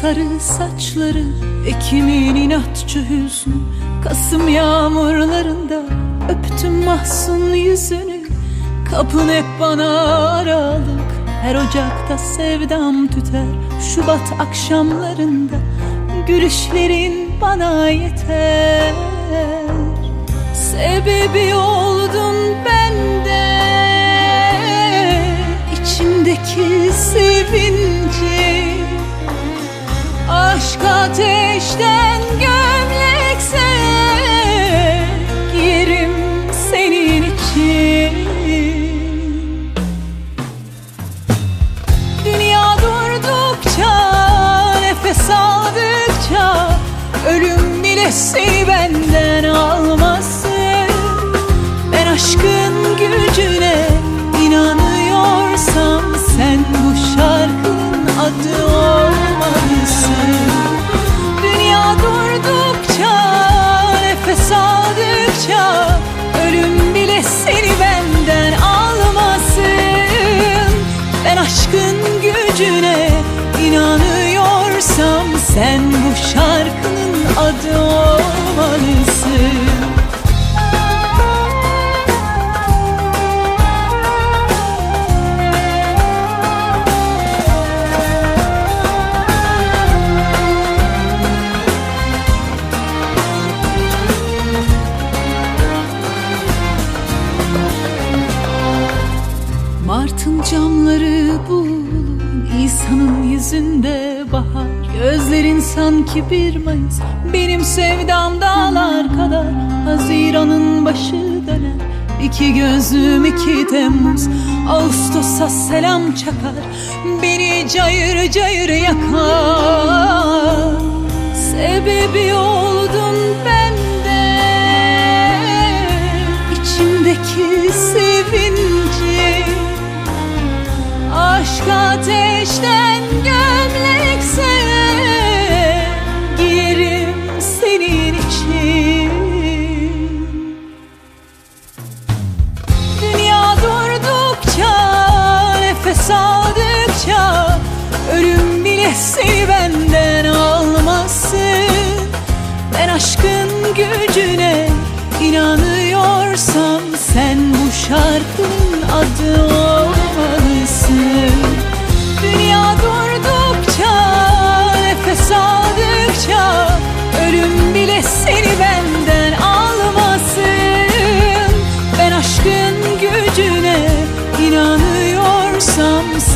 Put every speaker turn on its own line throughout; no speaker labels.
sarı saçları Ekim'in inatçı hüznü Kasım yağmurlarında Öptüm mahzun yüzünü. Kapın hep bana aralık Her ocakta sevdam tüter. Şubat akşamlarında Gülüşlerin bana yeter. Sebebi oldun Aşk ateşten gömlekse Giyerim senin için. Dünya durdukça, nefes aldıkça Ölüm bile seni benden almasın. Ben aşkın gücüne inanıyorsam Sen bu şarkının adı aşkın Mart'ın camları bulun İsa'nın yüzünde bahar. Gözlerin sanki bir Mayıs Benim sevdam dağlar kadar. Haziran'ın başı döner İki gözüm iki Temmuz. Ağustos'a selam çakar Beni cayır cayır yakar. Sebebi oldun nefes aldıkça Ölüm bile seni benden almasın. Ben aşkın gücüne inanıyorsam Sen bu şarkının adı olmalısın. Dünya durdukça,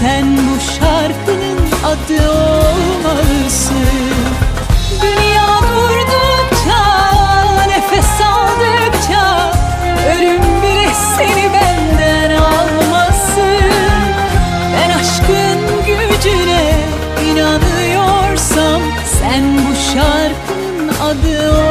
Sen bu şarkının adı olmalısın. Dünya durdukça, nefes aldıkça Ölüm bile seni benden almasın. Ben aşkın gücüne inanıyorsam Sen bu şarkının adı